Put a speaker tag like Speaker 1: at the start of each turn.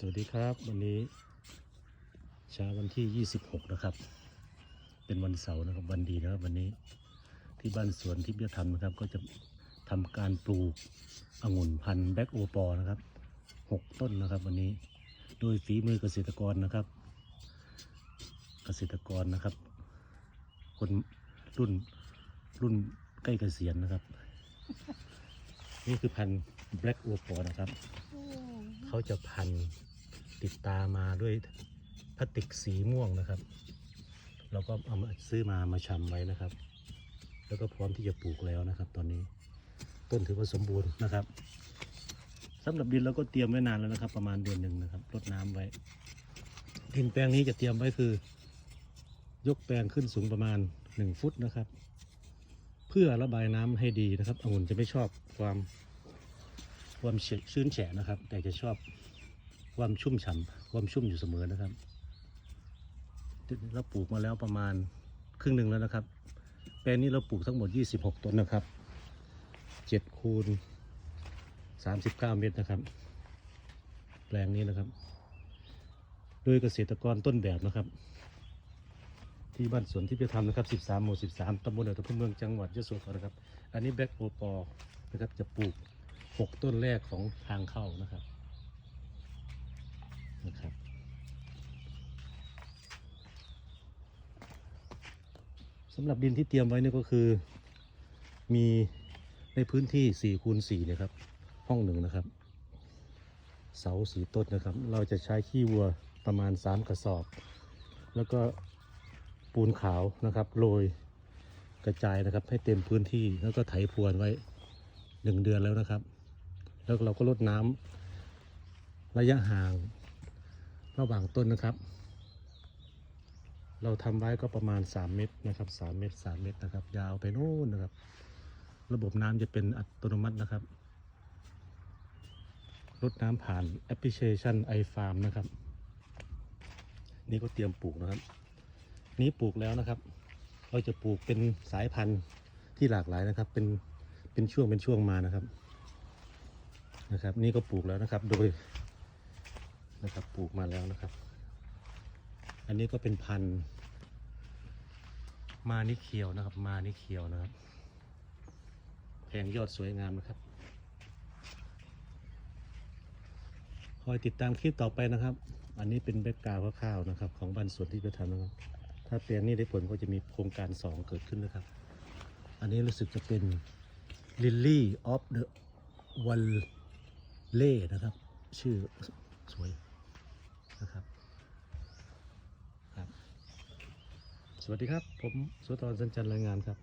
Speaker 1: สวัสดีครับ วันนี้เช้าวันที่ 26 นะครับ เป็นวันเสาร์นะครับวันดีนะครับวันนี้ที่บ้านสวนทิพยธรรมนะครับ ก็จะทำการปลูกองุ่นพันธุ์แบ็กโอปอนะครับ 6 ต้นนะครับ วันนี้โดยฝีมือเกษตรกรนะครับ เกษตรกรนะครับ คนรุ่นรุ่นใกล้เกษียณนะครับ นี่คือพันธุ์แบล็กโอปอนะครับ เขาจะพันติดตามาด้วยพลาสติกสีม่วงนะครับ เราก็เอามาซื้อมามาชำไว้นะครับ แล้วก็พร้อมที่จะปลูกแล้วนะครับ ตอนนี้ต้นถือว่าสมบูรณ์นะครับสำหรับดินเราก็เตรียมไว้นานแล้วนะครับ ประมาณเดือนหนึ่งนะครับรดน้ำไว้ ดินแปลงนี้จะเตรียมไว้คือ ยกแปลงขึ้นสูงประมาณหนึ่งฟุตนะครับ เพื่อระบายน้ำให้ดีนะครับองุ่นจะไม่ชอบความ ความชื้นแฉะนะครับ แต่จะชอบความชุ่มฉ่ำความชุ่มอยู่เสมอนะครับเราปลูกมาแล้วประมาณครึ่งหนึ่งแล้วนะครับ แปลงนี้เราปลูกทั้งหมด 26 ต้นนะครับ7คูณ39 เมตรนะครับ แปลงนี้นะครับ โดยเกษตรกรต้นแบบนะครับ ที่บ้านสวนที่ไปทำนะครับ 13 หมู่ 13ตำบลเหนือตะพุเมืองจังหวัดยะโสธรนะครับ อันนี้แบล็กโอปอนะครับจะปลูก หกต้นแรกของทางเข้านะครับนะครับ สำหรับดินที่เตรียมไว้นี่ก็คือ มีในพื้นที่4ี่คูณสี่นะครับ ห้องหนึ่งนะครับ เสาสีต้นนะครับ เราจะใช้ขี้วัวประมาณ3กระสอบ แล้วก็ปูนขาวนะครับโรยกระจายนะครับให้เต็มพื้นที่แล้วก็ไถพรวนไว้หนึ่งเดือนแล้วนะครับ แล้วเราก็ลดน้ำระยะห่างระหว่างต้นนะครับ เราทำไว้ก็ประมาณ 3 เมตรนะครับ3เมตร3เมตรนะครับ ยาวไปโน่นนะครับ ระบบน้ำจะเป็นอัตโนมัตินะครับลดน้ำผ่านแอปพลิเคชัน iFarm นะครับ นี่ก็เตรียมปลูกนะครับ นี้ปลูกแล้วนะครับ เราจะปลูกเป็นสายพันธุ์ที่หลากหลายนะครับ เป็นเป็นช่วงเป็นช่วงมานะครับ นะครับ นี่ก็ปลูกแล้วนะครับ โดยนะครับปลูกมาแล้วนะครับ อันนี้ก็เป็นพันธุ์มานิเคียวนะครับ มานิเคียวนะครับแผงยอดสวยงามนะครับคอยติดตามคลิปต่อไปนะครับ อันนี้เป็นแบ็กกราวคร่าวๆนะครับ ของบ้านสวนที่จะทำนะครับ ถ้าแปลงนี้ได้ผลก็จะมีโครงการสองเกิดขึ้นนะครับ อันนี้รู้สึกจะเป็น Lily of เล่นะครับ ชื่อสวยนะครับครับ สวัสดีครับ ผมสุธรสัญจันทร์รายงานครับ